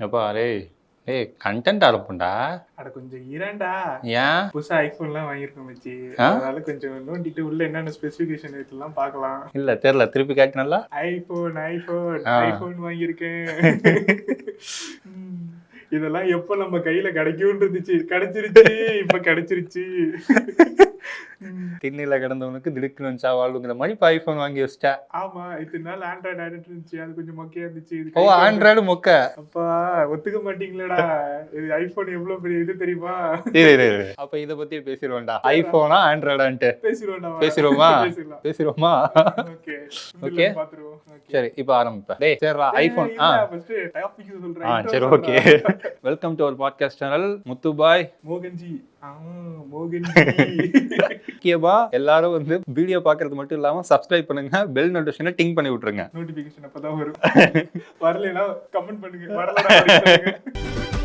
எப்பா டேய் ஏய் கண்டென்ட் அனுப்புண்டா அட கொஞ்சம் இரண்டா? ஏன்? புதுசா ஐபோன்லாம் வாங்கியிருக்கோம் மச்சி? அதனால கொஞ்சம் நோண்டிட்டு உள்ள என்னென்ன ஸ்பெசிஃபிகேஷன் இருக்குலாம் பார்க்கலாம். இல்ல தெரியல திருப்பி காட்டு நல்லா? IPhone iPhone. ஐபோன் வாங்கியிருக்கேன். இதெல்லாம் எப்ப நம்ம கையில கிடைக்கும் இருந்துச்சு கிடைச்சிருச்சு இப்ப கிடைச்சிருச்சு. ம். திண்ணில கிடந்தவனுக்கு திடுக்குன்னு வந்துச்சா வாழ்வுங்கிற மாதிரி இப்போ ஐஃபோன் வாங்கி வச்சிட்டா. ஆமா இத்தனை நாள் ஆண்ட்ராய்டு ஆடிட்டு இருந்துச்சு அது கொஞ்சம் மொக்கையா இருந்துச்சு. ஓ ஆண்ட்ராய்டு மொக்க. அப்பா ஒத்துக்க மாட்டீங்களேடா. இது ஐபோன் எவ்வளவு பெரிய இது தெரியுமா? அப்ப இத பத்தி பேசிடுவோம்டா. ஐபோனா ஆண்ட்ராய்டான்ட்டு பேசிடுவோம்டா பேசிடுவோமா? பேசிடுவோமா? ஓகே. சரி இப்போ ஆரம்பிப்பேன் டேய் சரிடா ஐபோன் ஆ. ஃபர்ஸ்ட் டாபிக் சொல்றேன். ஆ சரி. Okay welcome to our podcast channel Muthu பாய் மோகன்ஜி ஆ மோகன்ஜி. முக்கியமா எல்லாரும் வந்து வீடியோ பார்க்கறது மட்டும் இல்லாம சப்ஸ்கிரைப் பண்ணுங்க. பெல் நோட்டிஃபிகேஷனை டிங் பண்ணி விட்டுருங்க. நோட்டிபிகேஷன் அப்பதான் வரும். வரலைன்னா கமெண்ட் பண்ணுங்க.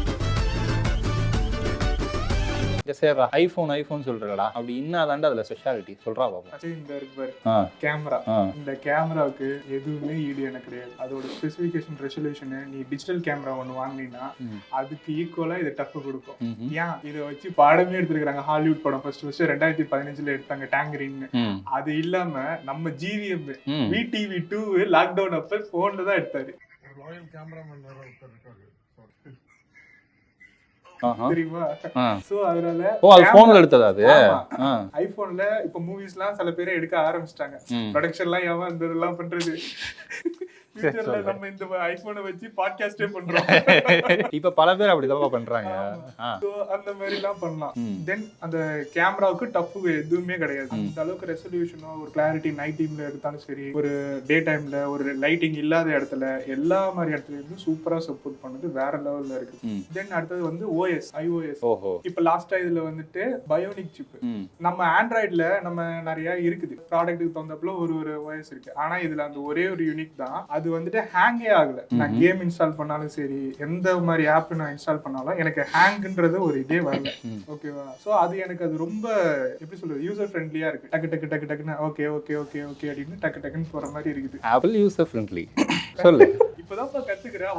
சரிடா ஐபோன் ஐபோன் சொல்றடா அப்படி இன்னாதாண்டா அதுல ஸ்பெஷாலிட்டி சொல்றா பாப்போம். ஃபர்ஸ்ட் இந்த இருக்கு கேமரா இந்த கேமராவுக்கு எதுவுமே ஈடு எனக்கு கிடையாது. அதோட ஸ்பெசிஃபிகேஷன் ரெசல்யூஷனு நீ டிஜிட்டல் கேமரா ஒன்று வாங்கினீங்கன்னா. அதுக்கு ஈக்குவலா இது டஃப் கொடுக்கும். ஏன்? இதை வச்சு பாடமே எடுத்திருக்காங்க ஹாலிவுட் படம் ஃபர்ஸ்ட் ஃபர்ஸ்ட் ரெண்டாயிரத்தி பதினஞ்சுல எடுத்தாங்க டேங்கரின்னு அது இல்லாம நம்ம ஜிவிஎம் விடிவி டூ லாக்டவுன் அப்ப போன்ல தான் எடுத்தாரு. ராயல் கேமராமேன் வேற ஒருத்தர் இருக்காரு. தெரியுமா. சோ அதனால ஓ அது போன்ல எடுத்ததா அது ஆமா. ஆ ஐபோன்ல இப்ப மூவிஸ்லாம் சில பேர் எடுக்க ஆரம்பிச்சிட்டாங்க. ப்ரொடக்ஷன்லாம் எவன் இந்த இதெல்லாம் பண்றது ஃபியூச்சர்ல. நம்ம இந்த ஐபோனை வச்சு பாட்காஸ்டே பண்றோம். இப்ப பல பேர் அப்படிதான் பண்றாங்க. சோ அந்த மாதிரி எல்லாம் பண்ணலாம். தென் அந்த கேமராவுக்கு டஃப் எதுவுமே கிடையாது. அந்த அளவுக்கு ரெசல்யூஷனோ ஒரு கிளாரிட்டி நைட் டைம்ல எடுத்தாலும் சரி ஒரு டே டைம்ல ஒரு லைட்டிங் இல்லாத இடத்துல எல்லா மாதிரி இடத்துல இருந்து சூப்பரா சப்போர்ட் பண்ணது வேற லெவல்ல இருக்கு. தென் அடுத்தது வந்து ஓஎஸ் ஐஓஎஸ் இப்ப லாஸ்டா இதுல வந்துட்டு பயோனிக் சிப் நம்ம ஆண்ட்ராய்டுல நம்ம நிறைய இருக்குது. ப்ராடக்ட்டுக்கு தகுந்தப்பல ஒரு ஒரு ஓஎஸ் இருக்கு. ஆனா இதுல அந்த ஒரே ஒரு யூனிக் தான். அது வந்துட்டு ஹேங்கே ஆகல. நான் கேம் இன்ஸ்டால் பண்ணாலும் சரி எந்த மாதிரி ஆப் நான் இன்ஸ்டால் பண்ணாலும் எனக்கு ஹேங்ன்றது ஒரு இதே வரல. ஓகேவா சோ அது எனக்கு அது ரொம்ப எப்படி சொல்றது யூசர் ஃப்ரெண்ட்லியா இருக்கு. டக்கு டக்கு டக்கு டக்குன்னு ஓகே ஓகே ஓகே ஓகே அப்படின்னு டக்கு டக்குன்னு போற மாதிரி இருக்குது. ஆப்பிள் யூசர் ஃப்ரெண்ட்லி சொல்லு. இப்பதான் இப்ப கத்துக்கிறேன்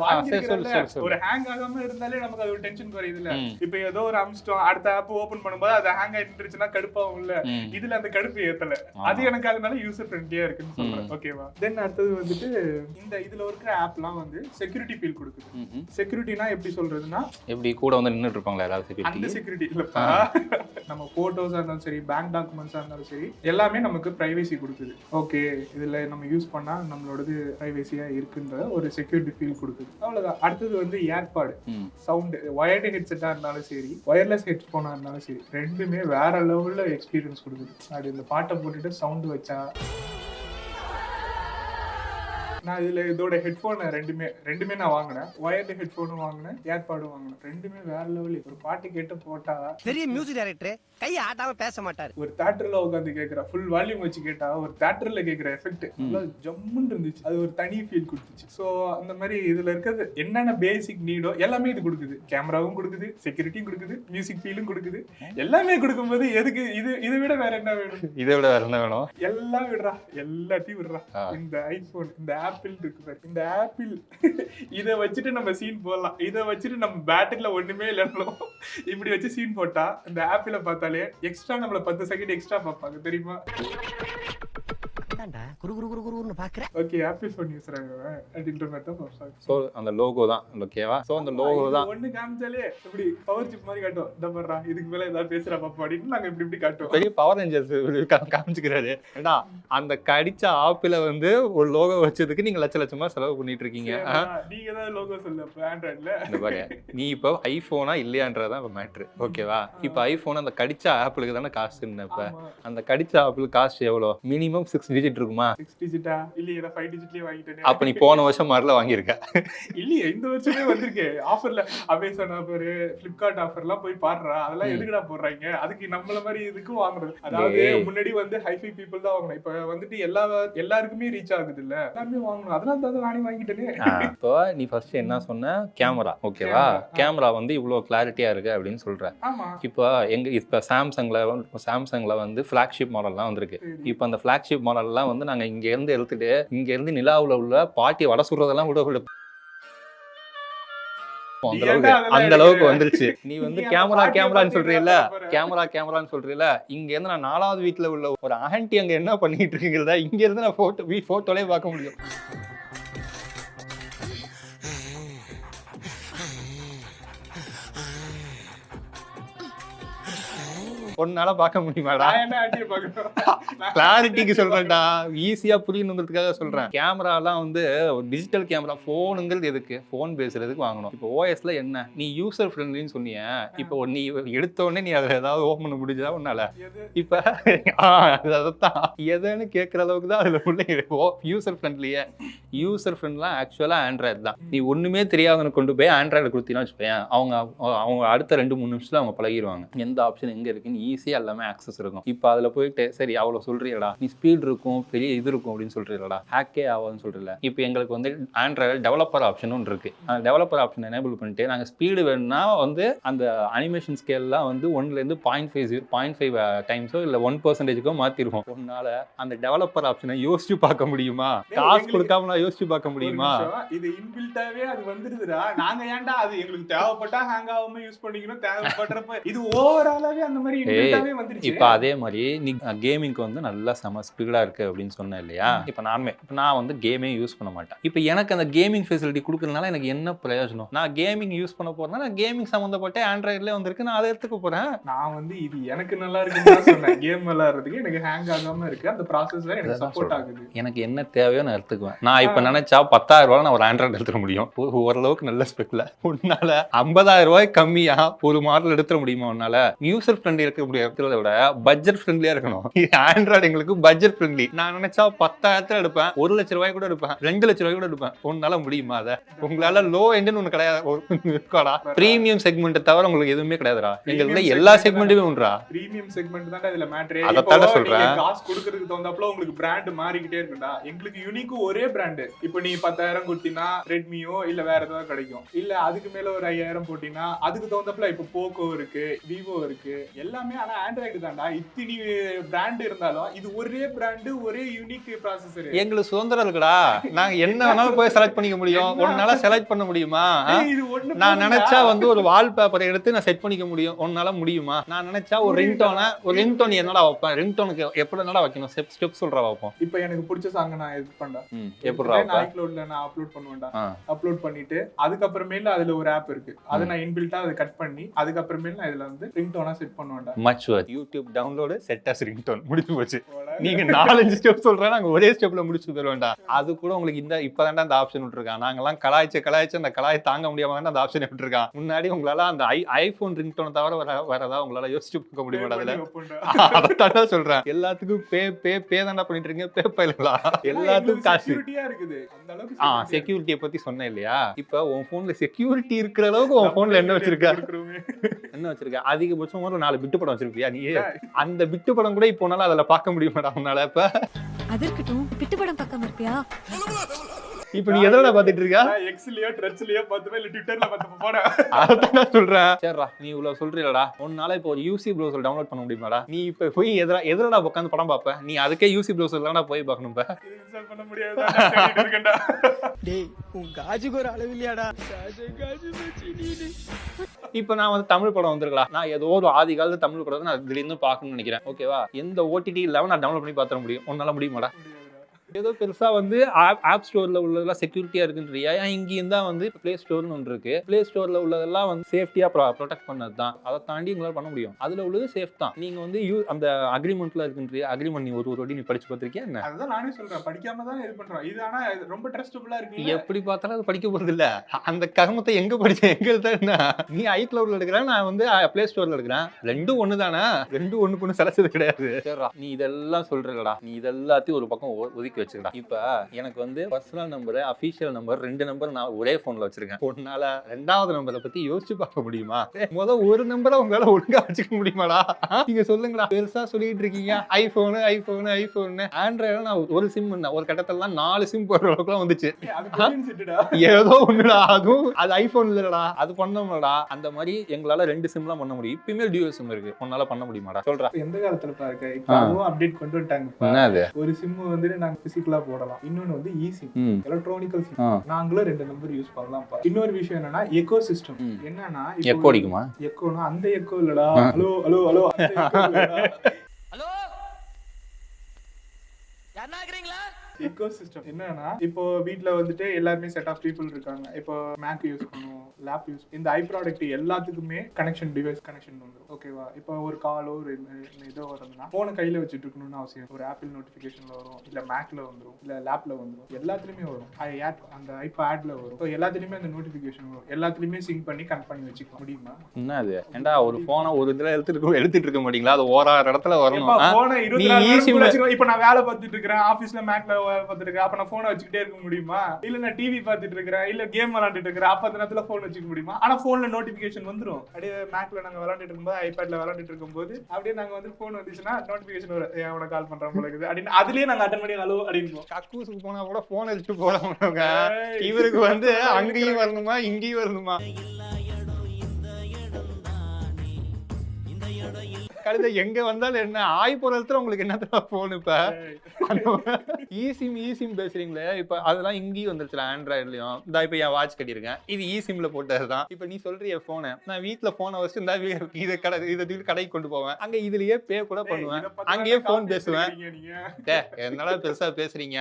சொல்லு. ஒரு ஹேங் ஆகாம இருந்தாலே நமக்கு அது ஒரு டென்ஷன் குறையுதுல்ல. ம். இப்ப ஏதோ ஒரு அமிச்சிட்டோம் அடுத்த ஆப் ஓபன் பண்ணும்போது அது ஹேங் ஆயிட்டு இருந்துச்சுன்னா கடுப்பாகும் இல்ல. இதுல அந்த கடுப்பு ஏத்தல. அது எனக்கு அதனால யூசர் ஃப்ரெண்ட்லியா இருக்குன்னு சொல்றேன். ஓகேவா தென் அடுத்தது வந்துட்டு இந்த இதுல இருக்கிற ஆப்லாம் வந்து செக்யூரிட்டி ஃபீல் கொடுக்குது. செக்யூரிட்டினா எப்படி சொல்றதுன்னா எப்படி கூட வந்து நின்னுட்டு இருப்பாங்களா எல்லாரும் அந்த செக்யூரிட்டி இல்லப்பா நம்ம போட்டோஸா இருந்தாலும் சரி பேங்க் டாக்குமெண்ட்ஸா இருந்தாலும் சரி எல்லாமே நமக்கு பிரைவசி கொடுக்குது. ஓகே இதுல நம்ம யூஸ் பண்ணா நம்மளோடது பிரைவசியா இருக்குன்ற ஒரு செக்யூரிட்டி ஃபீல் கொடுக்குது. அவ்வளவுதான். அடுத்தது வந்து ஏர்பாடு சவுண்டு ஒயர்டு ஹெட்செட்டா இருந்தாலும் சரி ஒயர்லெஸ் ஹெட்ஃபோனா இருந்தாலும் சரி ரெண்டுமே வேற லெவல்ல எக்ஸ்பீரியன்ஸ் கொடுக்குது. அப்படி இந்த பாட்டை போட்டுட்டு சவுண்ட் வச்சா நான் இதுல இதோட ஹெட்ஃபோன் ரெண்டுமே ரெண்டுமே நான் வாங்கினேன். ஒயர்டு ஹெட்ஃபோனும் வாங்கினேன் ஏர்பாடும் வாங்கினேன். ரெண்டுமே வேற லெவல் ஒரு பாட்டு கேட்டு போட்டா பெரிய மியூசிக் டைரக்டர் கையை ஆட்டாம பேச மாட்டாரு. ஒரு தேட்டர்ல உட்காந்து கேக்குற ஃபுல் வால்யூம் வச்சு கேட்டா ஒரு தேட்டர்ல கேக்குற எஃபெக்ட் ஜம்முன்னு இருந்துச்சு. அது ஒரு தனி ஃபீல் கொடுத்துச்சு. சோ அந்த மாதிரி இதுல இருக்கிறது என்னென்ன பேசிக் நீடோ எல்லாமே இது கொடுக்குது. கேமராவும் கொடுக்குது செக்யூரிட்டியும் கொடுக்குது மியூசிக் ஃபீலும் கொடுக்குது. எல்லாமே கொடுக்கும்போது எதுக்கு இது இதை விட வேற என்ன வேணும்? இதை விட வேற என்ன வேணும்? எல்லாம் விடுறா. எல்லாத்தையும் விடுறா. இந்த ஐபோன் இந்த ஆப்பிள் இருக்கு இந்த ஆப்பிள் இதை வச்சுட்டு நம்ம சீன் போடலாம். இதை வச்சுட்டு நம்ம பேட்டரியில் ஒண்ணுமே இல்லைனாலும் இப்படி வச்சு சீன் போட்டால் இந்த ஆப்பிளை பார்த்தாலே எக்ஸ்ட்ரா நம்மள பத்து செகண்ட் எக்ஸ்ட்ரா பார்ப்பாங்க தெரியுமா? அதான்டா குரு குரு குரு குருன்னு பாக்குற ஓகே ஆப்பிள் ஃபோன் யூஸ் அப்படின்ற மாதிரி தான் பார்ப்பாங்க ஸோ அந்த லோகோ தான் ஓகேவா ஸோ அந்த லோகோ தான். ஒண்ணு காமிச்சாலே இப்படி பவர் சிப் மாதிரி காட்டும். இந்த பண்றா இதுக்கு மேல ஏதாவது பேசுறா பாப்பா அப்படின்னு நாங்க இப்படி இப்படி காட்டுவோம் பெரிய பவர் ரேஞ்சர்ஸ் காமிச்சுக்கிறாரு. ஏண்டா அந்த கடிச்ச ஆப்பிள வந்து ஒரு லோகோ வச்சதுக்கு நீங்க லட்ச லட்சமா செலவு பண்ணிட்டு இருக்கீங்க? நீங்க ஏதாவது லோகோ சொல்லு ஆண்ட்ராய்ட்ல இந்த பாரு நீ இப்போ ஐபோனா இல்லையான்றதான் இப்போ மேட்ரு ஓகேவா இப்போ ஐபோன் அந்த கடிச்ச ஆப்பிளுக்கு தானே காசுன்னு இப்ப. அந்த கடிச்ச ஆப்பிள் காசு எவ்வளோ? மினிமம் சிக்ஸ் டிஜிட் இருக்குமா சிக்ஸ் டிஜிட்டா இல்லையே நான் ஃபைவ் டிஜிட்லயே வாங்கிட்டேனே. அப்ப நீ போன வருஷம் மாதிரில வாங்கியிருக்க. இல்லையே இந்த வருஷமே வந்திருக்கு. ஆஃபர்ல அமேசான் ஆஃபர் பிளிப்கார்ட் ஆஃபர்லாம் போய் பாடுறா அதெல்லாம். எதுக்குடா போடுறாங்க? அதுக்கு நம்மள மாதிரி இதுக்கும் வாங்குறது. அதாவது. முன்னாடி வந்து ஹைஃபை பீப்புள் தான் வாங்கணும் இப்ப வந்துட்டு எல்லா எல்லாருக்குமே ரீச் ஆகுது இல்ல எல்லாருமே வாங்கணும் அதனால தான் நானே வாங்கிட்டேனே. இப்போ நீ ஃபர்ஸ்ட் என்ன சொன்ன? கேமரா ஓகேவா. கேமரா வந்து இவ்வளோ கிளாரிட்டியா இருக்கு அப்படின்னு சொல்ற. இப்போ எங்க இப்போ சாம்சங்ல சாம்சங்ல வந்து ஃபிளாக்ஷிப் மாடல்லாம் வந்திருக்கு. இப்போ அந்த ஃபிளாக்ஷிப் மாடல்லாம் கேமராலாம் வந்து நாங்க இங்க இருந்து எடுத்துட்டு இங்க இருந்து நிலாவுல உள்ள பாட்டி வடை சுடுறதெல்லாம் கூட விட அந்த அளவுக்கு அதெல்லாம் அந்த அளவுக்கு? வந்துருச்சு நீ வந்து கேமரா கேமரான்னு சொல்றீல்ல? கேமரா கேமரான்னு சொல்றீல்ல இங்க இருந்து நான் நாலாவது வீட்ல உள்ள ஒரு ஆன்ட்டி அங்க என்ன பண்ணிட்டு இருக்கீங்களா இங்க இருந்து நான் போட்டோ வீ போட்டோலயே பார்க்க முடியும் ஒன்னால பார்க்க முடியுமாடா? கிளாரிட்டிக்கு சொல்றேன்டா. ஈஸியா புரியணுங்கிறதுக்காக சொல்றேன். கேமராலாம் வந்து டிஜிட்டல் கேமரா போனுங்கிறது எதுக்கு? போன் பேசுறதுக்கு வாங்கணும். இப்போ ஓஎஸ்ல என்ன? நீ யூசர் ஃப்ரெண்ட்லின்னு சொன்னிய. இப்போ நீ எடுத்த உடனே நீ அதில் ஏதாவது ஓப்பன் பண்ண முடிஞ்சதா உன்னால? இப்ப அதைத்தான். எதுன்னு கேட்குற அளவுக்கு தான் அதுல உள்ள யூசர் ஃப்ரெண்ட்லியே யூசர் ஃப்ரெண்ட்லாம் ஆக்சுவலா ஆண்ட்ராய்டு தான். நீ ஒண்ணுமே தெரியாதவனுக்கு கொண்டு போய் ஆண்ட்ராய்டு கொடுத்தீங்கன்னா வச்சுக்கோயேன். அவங்க அவங்க அடுத்த ரெண்டு மூணு நிமிஷத்துல அவங்க பழகிடுவாங்க எந்த ஆப்ஷன் எங்க இருக்குன்னு ஈஸியா எல்லாமே ஆக்சஸ் இருக்கும். இப்போ அதுல போயிட்டு சரி அவ்வளவு சொல்றீங்களா நீ ஸ்பீட் இருக்கும் பெரிய இது இருக்கும் அப்படின்னு சொல்றீங்களா ஹேக்கே ஆகாதுன்னு சொல்றீங்களா இப்போ எங்களுக்கு வந்து ஆண்ட்ராய்டு டெவலப்பர் ஆப்ஷன் ஒன்று இருக்கு. அந்த டெவலப்பர் ஆப்ஷன் எனேபிள் பண்ணிட்டு நாங்க ஸ்பீடு வேணும்னா வந்து அந்த அனிமேஷன் ஸ்கேல்லாம் வந்து ஒன்ல இருந்து பாயிண்ட் ஃபைவ் பாயிண்ட் ஃபைவ் டைம்ஸோ இல்ல ஒன் பர்சன்டேஜ்க்கோ மாத்திருவோம். உன்னால அந்த டெவலப்பர் ஆப்ஷனை யோசிச்சு பார்க்க முடியுமா? டேய், காசு கொடுக்காம நான் யோசிச்சு பார்க்க முடியுமா? இது இன்பில்ட்டாவே அது வந்துருதுடா. நாங்க ஏன்டா அது எங்களுக்கு தேவைப்பட்டா ஹேங் ஆகாம யூஸ் பண்ணிக்கணும் தேவைப்படுறப்ப இது ஓவராலாவே அந்த மாதிரி இப்போ அதே மாதிரி நீ கேமிங்க்கு வந்து நல்லா செம ஸ்பீடா இருக்கு அப்படின்னு சொன்னேன் இல்லையா? இப்போ நானுமே இப்போ நான் வந்து கேமே யூஸ் பண்ண மாட்டேன். இப்போ எனக்கு அந்த கேமிங் ஃபெசிலிட்டி கொடுக்கறதுனால எனக்கு என்ன பிரயோஜனம்? நான் கேமிங் யூஸ் பண்ண போறேன்னா நான் கேமிங் சம்மந்தப்பட்ட ஆண்ட்ராய்ட்லேயே வந்திருக்கு நான் அதை எடுத்துக்க போறேன். நான் வந்து இது எனக்கு நல்லா இருக்குன்னு சொன்னேன். கேம் விளையாடுறதுக்கு எனக்கு ஹேங் ஆகாம இருக்கு. அந்த ப்ராசஸ்ல எனக்கு சப்போர்ட். ஆகுது. எனக்கு என்ன தேவையோ நான் எடுத்துக்குவேன். நான் இப்போ நினைச்சா பத்தாயிரம் ரூபாய் நான் ஒரு ஆண்ட்ராய்டு எடுத்துட முடியும். ஓரளவுக்கு நல்ல ஸ்பெக்ல உன்னால ஐம்பதாயிரம் ரூபாய் கம்மியா ஒரு மாடல் எடுத்துட முடியுமா உன்னால? யூசர் ஃப்ரெண்ட்லி இருக்க முடிய இருக்கிறத விட பட்ஜெட் ஃப்ரெண்ட்லியா இருக்கணும். ஆண்ட்ராய்டு எங்களுக்கு பட்ஜெட் ஃப்ரெண்ட்லி நான் நினைச்சா பத்தாயிரத்துல எடுப்பேன். ஒரு லட்ச ரூபாய் கூட எடுப்பேன். ரெண்டு லட்ச ரூபாய் கூட எடுப்பேன். உன்னால முடியுமா அதை? உங்களால லோ எண்டுன்னு ஒன்று கிடையாது. ப்ரீமியம் செக்மெண்ட்டை தவிர உங்களுக்கு எதுவுமே கிடையாதுடா. எங்களுக்கு எல்லா செக்மெண்ட்டுமே உண்டுடா. பிரீமியம் செக்மெண்ட் தான் இதுல மேட்ரே அதைத்தானே சொல்றேன். காசு கொடுக்கறதுக்கு தகுந்தாப்புல உங்களுக்கு பிராண்ட் மாறிக்கிட்டே இருக்குடா எங்களுக்கு யூனிக்கும் ஒரே பிராண்ட் இப்போ நீ பத்தாயிரம் கொடுத்தீங்கன்னா ரெட்மியோ இல்ல வேற ஏதாவது கிடைக்கும். இல்ல அதுக்கு மேல ஒரு ஐயாயிரம் போட்டீங்கன்னா அதுக்கு தகுந்தாப்புல இப்போ போக்கோ இருக்கு விவோ இருக்கு. எல்லாமே ஆனா ஆண்ட்ராய்டு தான்டா. இத்தினி பிராண்ட் இருந்தாலும் இது ஒரே பிராண்ட் ஒரே யூனிக் ப்ராசஸர் எங்களுக்கு சுதந்திரம் இருக்குடா நாங்க என்ன வேணாலும் போய் செலக்ட் பண்ணிக்க முடியும்? உன்னால செலக்ட் பண்ண முடியுமா? நான். நினைச்சா வந்து ஒரு வால் பேப்பரை எடுத்து நான் செட் பண்ணிக்க முடியும். உன்னால முடியுமா? நான் நினைச்சா ஒரு ரிங்டோனை ஒரு ரிங்டோன் என்னடா வைப்பேன்? ரிங்டோனுக்கு எப்படி என்னடா வைக்கணும்? ஸ்டெப் ஸ்டெப் சொல்றா வைப்போம் இப்போ எனக்கு பிடிச்ச சாங் நான் இது பண்றேன். எப்படிடா நான் ஐக்ளவுட்ல நான் அப்லோட் பண்ணுவேன்டா. அப்லோட் பண்ணிட்டு அதுக்கப்புறமேல அதுல ஒரு ஆப் இருக்கு. அதை நான் இன்பில்ட்டா அதை கட் பண்ணி அதுக்கப்புறமேல நான் இதுல வந்து ரிங்டோனா set பண்ணுவேன்டா. Much worth YouTube download set as ringtone முடிஞ்சு போச்சு. நீங்க நாலஞ்சு ஸ்டெப் சொல்றேன் நாங்க ஒரே ஸ்டெப்ல முடிச்சு தருவேன்டா அது கூட உங்களுக்கு இந்த இப்பதான்டா அந்த ஆப்ஷன் விட்டுருக்கான். நாங்கெல்லாம் கலாய்ச்ச கலாய்ச்சி அந்த கலாய் தாங்க முடியாம தான் அந்த ஆப்ஷன் விட்டுருக்கான். முன்னாடி உங்களால அந்த ஐ ஐபோன் ரிங்டோனை தவிர வேற ஏதாவது உங்களால யோசிச்சு பார்க்க முடியுமாடா அதுல? அதான் சொல்றேன். எல்லாத்துக்கும் பே பே பே தான்டா பண்ணிட்டு இருக்கீங்க. பே பயிலா எல்லாத்துக்கும் காசு. செக்யூரிட்டியா இருக்குது. அந்த அளவுக்கு ஆ செக்யூரிட்டியை பத்தி சொன்னேன் இல்லையா? இப்போ உன் போன்ல செக்யூரிட்டி இருக்கிற அளவுக்கு உன் போன்ல என்ன வச்சிருக்க. என்ன வச்சிருக்க? அதிகபட்சம் ஒரு நாலு பிட்டு படம் வச்சிருக்கியா நீ அந்த பிட்டு படம் கூட இப்போ அதுல பார்க்க முடியுமாடா உன்னால இப்ப? அது இருக்கட்டும். பிட்டுப்படம் பக்கம் இருப்பியா? இப்போ நீ எதோட பாத்துட்டு இருக்க? நான் எக்ஸ்லயோ ட்ரெஸ்லயோ பார்த்துப்பேன் இல்ல ட்விட்டர்ல பார்த்து போனேன். அதான் நான் சொல்றேன் சரிடா நீ இவ்வளவு சொல்றீலடா. உன்னால இப்போ ஒரு யூசி ப்ரௌசர் டவுன்லோட் பண்ண முடியுமாடா? நீ இப்ப போய் எதிரா எதிரடா உட்காந்து படம் பார்ப்ப? நீ அதுக்கே யூசி ப்ரௌசர் தானே போய் பார்க்கணும் பண்ண முடியாது டேய் உன் காஜுக்கு ஒரு அளவு இல்லையாடா? இப்போ நான் வந்து தமிழ் படம் வந்திருக்கலாம் நான் ஏதோ ஒரு ஆதி காலத்து தமிழ் படத்தை நான் திடீர்னு பார்க்கணும்னு நினைக்கிறேன். ஓகேவா எந்த ஓடிடி இல்லாம நான் டவுன்லோட் பண்ணி பார்த்துட முடியும். உன்னால முடியுமாடா? ஏதோ பெருசா வந்து ஆப் ஸ்டோர்ல உள்ளதெல்லாம் செக்யூரிட்டியா இருக்குன்றியா ஏன் இங்கேயும் தான் வந்து ப்ளே ஸ்டோர்னு ஒன்று இருக்கு. ப்ளே ஸ்டோர்ல உள்ளதெல்லாம் வந்து சேஃப்டியா ப்ரொடெக்ட் பண்ணது தான் அதை தாண்டி உங்களால பண்ண முடியும். அதுல உள்ளது சேஃப் தான். நீங்க வந்து யூ அந்த அக்ரிமெண்ட்ல இருக்குன்றியா அக்ரிமெண்ட் நீ ஒரு ஒரு வாட்டி நீ படிச்சு பார்த்திருக்கியா என்ன? அதுதான் நானே சொல்றேன். படிக்காம தான் இது பண்றோம். இது ஆனா இது ரொம்ப ட்ரஸ்டபுளா இருக்கு எப்படி பார்த்தாலும் அது படிக்க போறது இல்ல. அந்த கர்மத்தை எங்க படிச்ச எங்க எடுத்தா என்ன? நீ ஐ கிளவுட்ல எடுக்கிறேன் நான் வந்து பிளே ஸ்டோர்ல எடுக்கிறேன். ரெண்டும் ஒண்ணு தானே ரெண்டும் ஒண்ணுக்கு ஒண்ணு சிலைச்சது கிடையாது. நீ இதெல்லாம் சொல்றடா நீ இதெல்லாத்தையும் ஒரு பக்கம் ஒதுக்கி வச்சிருக்கா இப்ப எனக்கு வந்து பர்சனல் நம்பர் அஃபீஷியல் நம்பர் ரெண்டு நம்பர் நான் ஒரே போன்ல வச்சிருக்கேன். உன்னால ரெண்டாவது நம்பரை பத்தி யோசிச்சு பார்க்க முடியுமா? முத ஒரு நம்பரை உங்களால ஒழுங்கா வச்சுக்க முடியுமாடா? ஆ? நீங்க சொல்லுங்களா பெருசா சொல்லிட்டு இருக்கீங்க. ஐபோனு ஐபோனு ஐபோனு ஆண்ட்ராய்டு நான் ஒரு சிம் ஒரு கட்டத்துல நாலு சிம் போடுற அளவுக்குலாம் வந்துச்சு. அது பெரிய செட்டுடா ஏதோ ஒண்ணுடா. அதுவும் அது ஐபோன் இல்லடா. அது பண்ணோம்லடா. அந்த மாதிரி எங்களால ரெண்டு சிம்லாம் பண்ண முடியும். இப்பயுமே டியூஎல் சிம் இருக்கு. உன்னால பண்ண முடியுமாடா? சொல்றா. எந்த காலத்துல பாருக்க இப்ப அப்டேட் கொண்டு வந்துட்டாங்க என்ன அது ஒரு சிம் வந்துட்டு நாங்க பிசிக்கலா போடலாம். இன்னொன்னு வந்து ம். எலக்ட்ரானிக்கல். நாங்களும் ரெண்டு நம்பர் யூஸ் பண்ணலாம்ப்பா. இன்னொரு விஷயம் என்னன்னா எக்கோ சிஸ்டம். என்னன்னா எப்போ அடிக்குமா? எக்கோனா அந்த எக்கோ இல்லடா. Hello hello hello. Hello? Echo system என்னன்னா இப்போ வீட்ல வந்துட்டு எல்லாருமே செட் ஆஃப் பீப்புள் இருக்காங்க. இப்போ மேக் யூஸ் பண்ணுவோம் லேப் யூஸ் இந்த ஐ ப்ராடக்ட் எல்லாத்துக்குமே கனெக்ஷன் டிவைஸ் கனெக்ஷன் வந்துடும் ஓகேவா இப்போ ஒரு காலோ ஒரு இதோ வருதுன்னா போனை கையில வச்சுட்டு இருக்கணும்னு அவசியம் ஒரு ஆப்பிள் நோட்டிஃபிகேஷன்ல வரும் இல்ல மேக்ல வந்துடும் இல்ல லேப்ல வந்துடும் எல்லாத்துலயுமே வரும். அந்த ஐபேட்ல வரும். ஸோ எல்லாத்துலயுமே அந்த நோட்டிஃபிகேஷன் வரும். எல்லாத்துலயுமே சிங்க் பண்ணி கனெக்ட் பண்ணி வச்சுக்க முடியுமா? என்ன அது? ஏண்டா ஒரு போனை ஒரு இதுல எடுத்துட்டு எடுத்துட்டு இருக்க மாட்டீங்களா அது ஓராறு இடத்துல வரணும். இப்ப நான் வேலை பார்த்துட்டு இருக்கிறேன். ஆபீஸ்ல மேக்ல பார்த்துட்டு இருக்கேன் அப்ப நான் போனை வச்சுக்கிட்டே இருக்க முடியுமா? இல்ல நான் டிவி பார்த்துட்டு இருக்கிறேன். இல்ல கேம் விளையாண்டுட்டு இருக்கிறேன். அப்ப அந்த நேரத்துல போன் வச்சுக்க முடியுமா? ஆனா போன்ல நோட்டிபிகேஷன் வந்துரும். அப்படியே மேக்ல நாங்க விளையாண்டுட்டு இருக்கும்போது ஐபேட்ல விளையாண்டுட்டு இருக்கும்போது அப்படியே நாங்க வந்து போன் வந்துச்சுன்னா நோட்டிபிகேஷன் வரும். அவனை கால் பண்றான் போல இருக்குது. அப்படின்னு அதுலயே நாங்க அட்டன் பண்ணி ஹலோ அப்படின்னு கக்கூசுக்கு போனா கூட போன் போறவங்க ஏய். இவருக்கு வந்து அங்கேயும் வரணுமா இங்கேயும் வரணுமா? கழுத எங்க வந்தாலும் என்ன ஆய் போற இடத்துல உங்களுக்கு என்னத்துல போன் இப்ப? ஈசிம் ஈசிம் பேசுறீங்களே இப்ப அதெல்லாம் இங்கேயும் வந்துருச்சு ஆண்ட்ராய்ட்லயும் இந்த இப்ப என் வாட்ச் கட்டியிருக்கேன். இது ஈசிம்ல போட்டதுதான். இப்ப நீ சொல்றிய போனை நான் வீட்ல போனை வச்சு இந்த இதை கடை இதை கடைக்கு கொண்டு போவேன். அங்க இதுலயே பே கூட பண்ணுவேன். அங்கேயே phone பேசுவேன். என்னடா பெருசா பேசுறீங்க?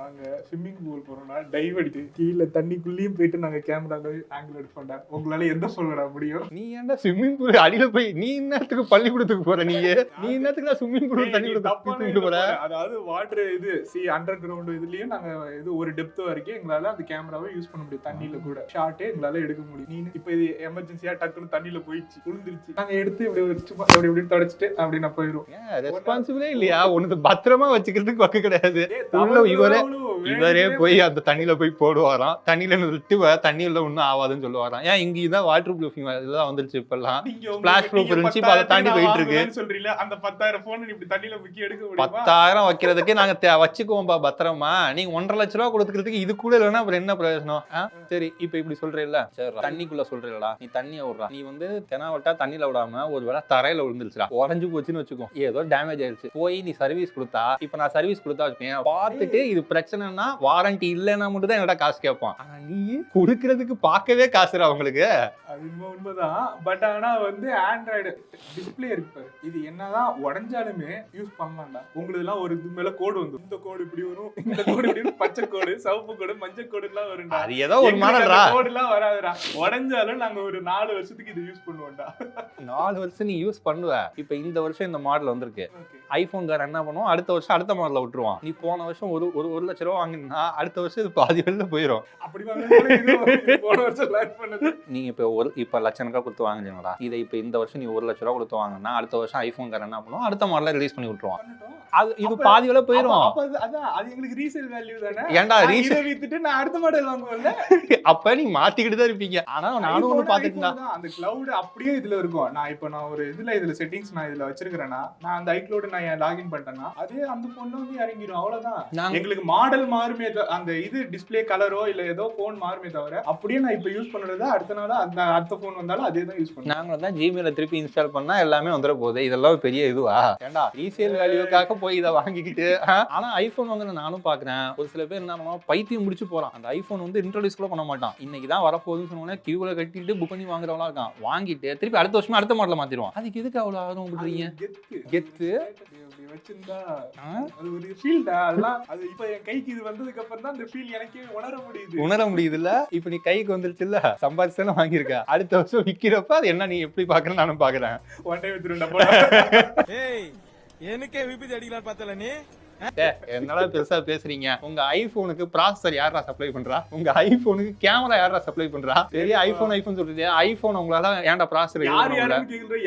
நாங்க ஸ்விம்மிங் பூல் போறோம்னா டைவ் அடிச்சு கீழே தண்ணிக்குள்ளேயும் போயிட்டு நாங்க கேமரா ஆங்கிள் எடுப்போம்டா. உங்களால எந்த சொல்லடா முடியும்? நீ ஏன்டா ஸ்விம்மிங் பூல் அடியில போய் நீ என்னத்துக்கு பள்ளிக்கூடத்துக்கு போற நீ நீ என்னத்துக்கு ஸ்விம்மிங் பூல் தண்ணி இதுல போற. அதாவது வாட்டர் இது சி அண்டர் கிரவுண்ட் இதுலயும் நாங்க இது ஒரு டெப்த் வரைக்கும் எங்களால அந்த கேமராவை யூஸ் பண்ண முடியும் தண்ணியில கூட. ஷார்ட்டே எங்களால எடுக்க முடியும். நீ இப்ப இது எமர்ஜென்சியா டக்குன்னு தண்ணியில போயிடுச்சு விழுந்துருச்சு நாங்க எடுத்து இப்படி ஒரு சும்மா அப்படி இப்படி தொடச்சிட்டு அப்படி நான் போயிரும். ரெஸ்பான்சிபிளே இல்லையா? உனக்கு பத்திரமா வச்சுக்கிறதுக்கு வக்கு கிடையாது. உள்ள இவரே இவரே போய் அந்த தண்ணியில போய் போடுவாராம். தண்ணியில விட்டு தண்ணியில ஒண்ணும் ஆகாதுன்னு சொல்லுவாராம். ஏன் இங்க இதான் வாட்டர் ப்ரூஃபிங் இதெல்லாம் வந்துருச்சு இப்பெல்லாம். Splash proof இருந்துச்சு, அதை தாண்டி போயிட்டு இருக்கு. சொல்றீல அந்த பத்தாயிரம் போன் இப்படி தண்ணியில முக்கி எடுக்க முடியுமா? பத்தாயிரம் வைக்கிறதுக்கு நாங்க தே- வச்சுக்குவோம்பா பத்திரமா. நீங்க ஒன்றரை லட்ச ரூபா கொடுக்கறதுக்கு இது கூட இல்லைன்னா அப்புறம் என்ன பிரயோஜனம்? ஆ? சரி இப்ப இப்படி சொல்றீல்ல. சரி தண்ணிக்குள்ள சொல்றீங்களா நீ தண்ணியை விடுறா. நீ வந்து தெனாவட்டா தண்ணியில விடாம ஒரு வேளை தரையில விழுந்துருச்சுடா. உறைஞ்சு போச்சுன்னு வச்சுக்கோ. ஏதோ டேமேஜ் ஆயிருச்சு. போய் நீ சர்வீஸ் கொடுத்தா இப்ப நான் சர்வீஸ் கொடுத்தா வச்சுக்கேன் பார்த்துட்டு இது பிரச்சனைனா வாரண்டி இல்லைன்னா மட்டும் தான் என்னடா காசு கேட்பான். ஆனா நீ கொடுக்கறதுக்கு பார்க்கவே காசுடா அவங்களுக்கு அது உண்மை உண்மைதான். பட் ஆனா வந்து ஆண்ட்ராய்டு டிஸ்ப்ளே இருக்கு. பாரு இது என்னதான் உடஞ்சாலுமே யூஸ் பண்ணலாம்டா உங்களுக்கு எல்லாம் ஒரு இது மேல கோடு வந்து இந்த கோடு இப்படி வரும் இந்த கோடு இப்படி வரும். பச்சை கோடு சிவப்பு கோடு மஞ்சள் கோடு எல்லாம் வரும்டா. அது ஏதோ ஒரு மாடல்ரா கோடு எல்லாம் வராதுடா. உடஞ்சாலும் நாங்க ஒரு நாலு வருஷத்துக்கு இது யூஸ் பண்ணுவோம்டா. நாலு வருஷம் நீ யூஸ் பண்ணுவ. இப்ப இந்த வருஷம் இந்த மாடல் வந்திருக்கு. ஐபோன் கார் என்ன பண்ணுவோம் அடுத்த வருஷம் அடுத்த மாடல விட்டுருவான். நீ போன வருஷம் ஒரு ஒரு ஒரு லட்ச ரூபா வாங்கினா அடுத்த வருஷம் இது பாதி வெளில போயிடும் அப்படி போன வருஷம் நீங்க இப்ப ஒரு இப்ப லட்ச கணக்கா கொடுத்து வாங்குறீங்களா இதை இப்ப இந்த வருஷம் நீ ஒரு லட்ச ரூபா கொடுத்து வாங்கினா அடுத்த வருஷம் ஐஃபோன் கார் என்ன பண்ணுவோம் அடுத்த மாடல ரிலீஸ் பண்ணி விட்ருவான் அது இது பாதி விலை போயிடும் அப்ப- அப்ப அது- அதான் அது எங்களுக்கு ரீசேல் வேல்யூ தானே? ஏன்டா இதை வித்துட்டு நான் அடுத்த மாடல் வாங்குவேன்ல? அப்ப நீ மாத்திக்கிட்டு தான் இருப்பீங்க. ஆனா நானும் ஒண்ணு தான். அந்த கிளவுட் அப்படியே இதுல இருக்கும். நான் இப்போ நான் ஒரு இதுல இதுல செட்டிங்ஸ் நான் இதுல வச்சிருக்கிறேன்னா நான் அந்த ஐக்ளவுட் நான் லாகின் பண்ணிட்டேன்னா அதே அந்த போன்ல வந்து இறங்கிடும் அவ்வளவுதான். எங்களுக்கு மாடல் மாறுமே அந்த இது டிஸ்ப்ளே கலரோ இல்ல ஏதோ போன் மாறுமே தவிர அப்படியே நான் இப்போ யூஸ் பண்றது அடுத்த நாள் அந்த அடுத்த போன் வந்தாலும் அதே தான் யூஸ் பண்ணுவேன். நாங்களும் தான் ஜிமெயில திருப்பி இன்ஸ்டால் பண்ணா எல்லாமே வந்துட போகுது. இதெல்லாம் பெரிய இதுவா? ஏன்டா ரீசேல் வேல்யூக்காக போய் இதை வாங்கிக்கிட்டு? ஆனா ஐபோன் வாங்குற நானும் பாக்குறேன். ஒரு சில பேர் என்ன பண்ணுவாங்க பைத்தியம் முடிச்சு போறான். அந்த ஐபோன் வந்து இன்ட்ரோடியூஸ் கூட பண்ண மாட்டான். இன்னைக்கு தான் வரப்போகுதுன்னு சொன்னோன்னே கியூல கட்டிட்டு புக் பண்ணி வாங்குறவங்களா இருக்கான். வாங்கிட்டு திருப்பி அடுத்த வருஷமே அடுத்த மாடல மாத்திடுவான். அதுக்கு எதுக்கு அவ்வளவு ஆர்வம் பண்றீங்க அது கெத்து. வச்சிருந்தா ஆ? அது ஒரு ஃபீல்டா அதெல்லாம் அது இப்போ என் கைக்கு இது வந்ததுக்கு அப்புறம் தான் அந்த ஃபீல் எனக்கே உணர முடியுது. உணர முடியுதுல்ல? இப்ப நீ கைக்கு வந்துருச்சுல்ல? சம்பாதிச்சு தானே வாங்கியிருக்க. அடுத்த வருஷம் விக்கிறப்ப அது என்ன நீ எப்படி பாக்குறேன்னு நானும் பாக்குறேன். ஒன் டைம் வித்துருண்டா ஏய் எனக்கே விபத்து அடிக்கலாம் பார்த்தல நீ? என்னடா பெருசா பேசுறீங்க? உங்க ஐபோனுக்கு ப்ராசஸர் யாரா சப்ளை பண்றா? உங்க ஐபோனுக்கு கேமரா யாரா சப்ளை பண்றா? பெரிய ஐபோன் ஐபோன் சொல்றீங்க. ஐபோன் உங்களால ஏன்டா ப்ராசஸர் யார்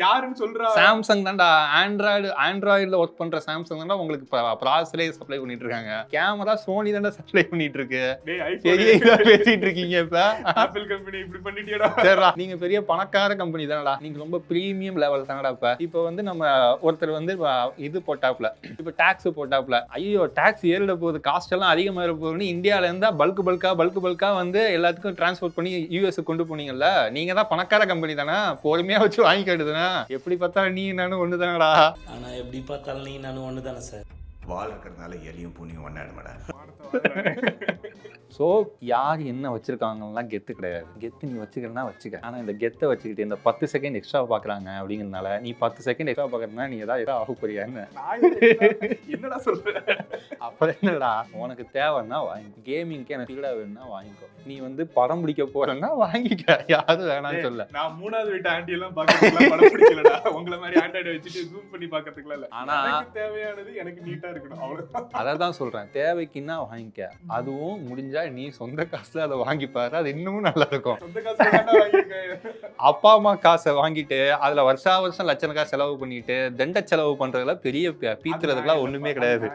யாருன்னு சொல்றா? சாம்சங் தான்டா. ஆண்ட்ராய்டு ஆண்ட்ராய்டுல ஒர்க் பண்ற சாம்சங் தான்டா உங்களுக்கு ப்ராசஸரே சப்ளை பண்ணிட்டு இருக்காங்க. கேமரா சோனி தான்டா சப்ளை பண்ணிட்டு இருக்கு. பெரிய இதா பேசிட்டு இருக்கீங்க இப்ப. ஆப்பிள் கம்பெனி இப்படி பண்ணிட்டியடா. சரிடா. நீங்க பெரிய பணக்கார கம்பெனி தானடா. நீங்க ரொம்ப பிரீமியம் லெவல் தானடா இப்ப. இப்போ வந்து நம்ம ஒருத்தர் வந்து இது போட்டாப்ல இப்ப டாக்ஸ் போட்டாப்ல ஐயோ டாக்ஸ் ஏறிட போகுது காஸ்ட் எல்லாம் அதிகமாக போகுதுன்னு இந்தியால இருந்தா பல்க் பல்கா பல்க் பல்கா வந்து எல்லாத்துக்கும் டிரான்ஸ்போர்ட் பண்ணி யூஎஸ் கொண்டு போனீங்கல்ல? நீங்க தான் பணக்கார கம்பெனி தானே? பொறுமையா வச்சு வாங்கிக்கிடுதுனா எப்படி பார்த்தா நீ நானும் ஒண்ணு தானடா ஆனா எப்படி பார்த்தாலும் நீ நானும் ஒன்று தானே சார் வால் இருக்கிறதுனால எலியும் பூனியும் ஒன்னாடுமாடா ஸோ யார் என்ன வச்சிருக்காங்கலாம் கெத்து கிடையாது. கெத்து நீ வச்சுக்கிறனா வச்சுக்க. ஆனால் இந்த கெத்தை வச்சுக்கிட்டு இந்த பத்து செகண்ட் எக்ஸ்ட்ரா பார்க்குறாங்க அப்படிங்கிறதுனால நீ பத்து செகண்ட் எக்ஸ்ட்ா பார்க்குறதுனா நீ ஏதாவது ஏதாவது ஆக போறியா என்ன? நான் எதுக்கு- என்னடா சொல்ற? அப்புறம் என்னடா? உனக்கு தேவைன்னா வாங்கி கேமிங்க்கு எனக்கு ஃபீல்டாக வேணும்னா வாங்கிக்கோ. நீ வந்து படம் பிடிக்க போறேன்னா வாங்கிக்க. யாரும் வேணாம்னு சொல்ல. நான் மூணாவது வீட்டு ஆண்டி எல்லாம் பிடிக்கலடா. உங்கள மாதிரி ஆண்ட்ராய்டு வச்சுட்டு ஜூம் பண்ணி பாக்கிறதுக்குலாம் இல்ல. ஆனா- எனக்கு தேவையானது எனக்கு நீட்டா இருக்கணும் அவ்வளவுதான். அதை தான் சொல்றேன். தேவைக்குன்னா வாங்கிக்க. அதுவும் முடிஞ்சா நீ சொந்த காசுல அதை வாங்கிப்பாரு. அது இன்னமும் நல்லா இருக்கும் அப்பா அம்மா காசை வாங்கிட்டு அதுல வருஷா வருஷம் லட்சணக்கா செலவு பண்ணிட்டு தண்ட செலவு பண்றதுல பெரிய ப- பீத்துறதுக்குலாம் ஒண்ணுமே கிடையாது.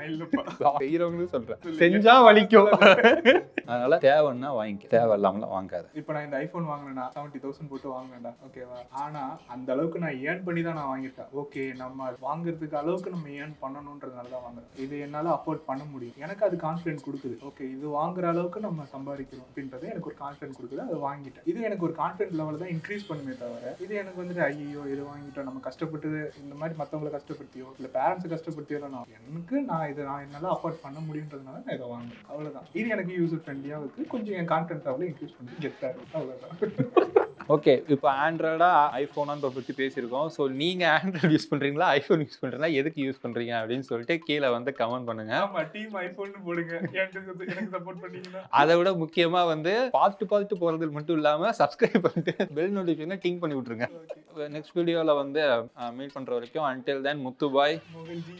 செய்யறவங்களும் சொல்றேன். செஞ்சா வலிக்கும். அதனால தேவைன்னா வாங்கிக்க. தேவை இல்லாமலாம் வாங்காத. இப்போ நான் இந்த ஐபோன் வாங்கினேன்னா செவன்ட்டி தௌசண்ட் போட்டு வாங்கினேன்டா ஓகேவா ஆனா அந்த அளவுக்கு நான் ஏர்ன் பண்ணி தான் நான் வாங்கிட்டேன் ஓகே நம்ம வாங்குறதுக்கு அளவுக்கு நம்ம ஏர்ன் பண்ணணுன்றதுனால தான் வாங்குறேன். இது என்னால அஃபோர்ட் பண்ண முடியும். எனக்கு அது கான்ஃபிடன்ஸ் கொடுக்குது. ஓகே இது வாங்குற அளவுக்கு நம்ம சம்பாதிக்கிறோம் அப்படின்றது எனக்கு ஒரு கான்ஃபிடன்ஸ் கொடுக்குது. அதை வாங்கிட்டேன். இது எனக்கு ஒரு கான்ஃபிடன்ஸ் லெவல் தான் இன்க்ரீஸ் பண்ணுமே தவிர இது எனக்கு வந்துட்டு ஐயோ இது வாங்கிட்டோம். நம்ம கஷ்டப்பட்டு இந்த மாதிரி மற்றவங்களை கஷ்டப்படுத்தியோ இல்லை பேரண்ட்ஸை கஷ்டப்படுத்தியோ நான் எனக்கு நான் இதை நான் என்னால் அஃபோர்ட் பண்ண முடியுன்றதுனால நான் இதை வாங்குறேன். அவ்வளோதான் இது எனக்கு யூஸ் ஃப்ரெண்ட்லியாக இருக்குது கொஞ்சம் என் கான்ஃபிடன்ஸ் லெவலில் இன்க்ரீஸ் பண்ணி கெத்தாக இருக்கு அவ்வளோதான் ஓகே இப்போ ஆண்ட்ராய்டா ஐஃபோனான்ற பற்றி பேசியிருக்கோம். ஸோ நீங்கள் ஆண்ட்ராய்டு யூஸ் பண்ணுறீங்களா ஐஃபோன் யூஸ் பண்ணுறீங்களா எதுக்கு யூஸ் பண்ணுறீங்க அப்படின்னு சொல்லிட்டு கீழே வந்து கமெண்ட் பண்ணுங்க. டீம் ஐபோன் போடுங்க. எனக்கு சப்போர்ட் பண்ணீங்கன்னா. அதை விட முக்கியமாக வந்து பார்த்து பார்த்துட்டு போகிறது மட்டும் இல்லாமல் சப்ஸ்கிரைப் பண்ணிட்டு பெல் நோட்டிஃபிகேஷனை டிங் பண்ணி விட்ருங்க நெக்ஸ்ட் வீடியோவில் வந்து மீட் பண்ணுற வரைக்கும் அன்டில் தென் முத்து பாய் மோகன்ஜி